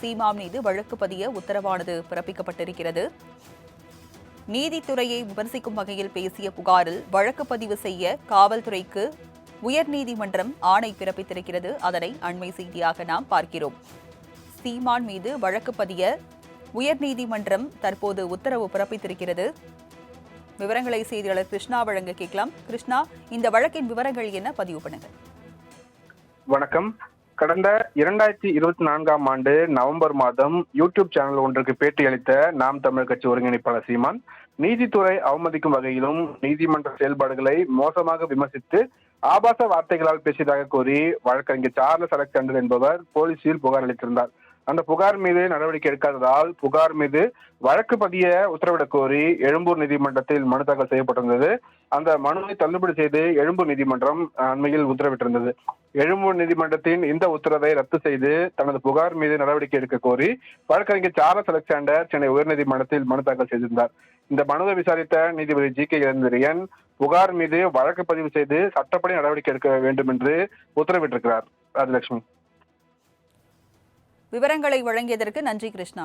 சீமா மீது வழக்கு பதிய உத்தரவானது பிறப்பிக்கப்பட்டிருக்கிறது. நீதித்துறையை விமர்சிக்கும் வகையில் பேசிய புகாரில் வழக்கு பதிவு செய்ய காவல்துறைக்கு உயர்நீதிமன்றம் ஆணை பிறப்பித்திருக்கிறது. அதனை அண்மை செய்தியாக நாம் பார்க்கிறோம். சீமான் மீது வழக்கு பதிய உயர்நீதிமன்றம் தற்போது உத்தரவு பிறப்பித்திருக்கிறது. விவரங்களை செய்தியாளர் கிருஷ்ணா வழங்க கேட்கலாம். கிருஷ்ணா இந்த வழக்கின் விவரங்கள் என்ன? பதிவு பண்ணுங்க வணக்கம். கடந்த இரண்டாயிரத்தி இருபத்தி நான்காம் ஆண்டு நவம்பர் மாதம் யூடியூப் சேனல் ஒன்றுக்கு பேட்டியளித்த நாம் தமிழ் கட்சி ஒருங்கிணைப்பாளர் சீமான் நீதித்துறை அவமதிக்கும் வகையிலும் நீதிமன்ற செயல்பாடுகளை மோசமாக விமர்சித்து ஆபாச வார்த்தைகளால் பேசியதாக கூறி வழக்கறிஞர் சார்லஸ் அலெக்சாண்டர் என்பவர் போலீசில் புகார் அளித்திருந்தார். அந்த புகார் மீது நடவடிக்கை எடுக்காததால் புகார் மீது வழக்கு பதிய உத்தரவிடக் கோரி எழும்பூர் நீதிமன்றத்தில் மனு தாக்கல் செய்யப்பட்டிருந்தது. அந்த மனுவை தள்ளுபடி செய்து எழும்பூர் நீதிமன்றம் அண்மையில் உத்தரவிட்டிருந்தது. எழும்பூர் நீதிமன்றத்தின் இந்த உத்தரவை ரத்து செய்து தனது புகார் மீது நடவடிக்கை எடுக்க கோரி வழக்கறிஞர் சார்லஸ் அலெக்சாண்டர் சென்னை உயர்நீதிமன்றத்தில் மனு தாக்கல் செய்திருந்தார். இந்த மனுவை விசாரித்த நீதிபதி ஜி கே இளந்திரியன் புகார் மீது வழக்கு பதிவு செய்து சட்டப்படி நடவடிக்கை எடுக்க வேண்டும் என்று உத்தரவிட்டிருக்கிறார். ராஜலட்சுமி. விவரங்களை வழங்கியதற்கு நன்றி கிருஷ்ணா.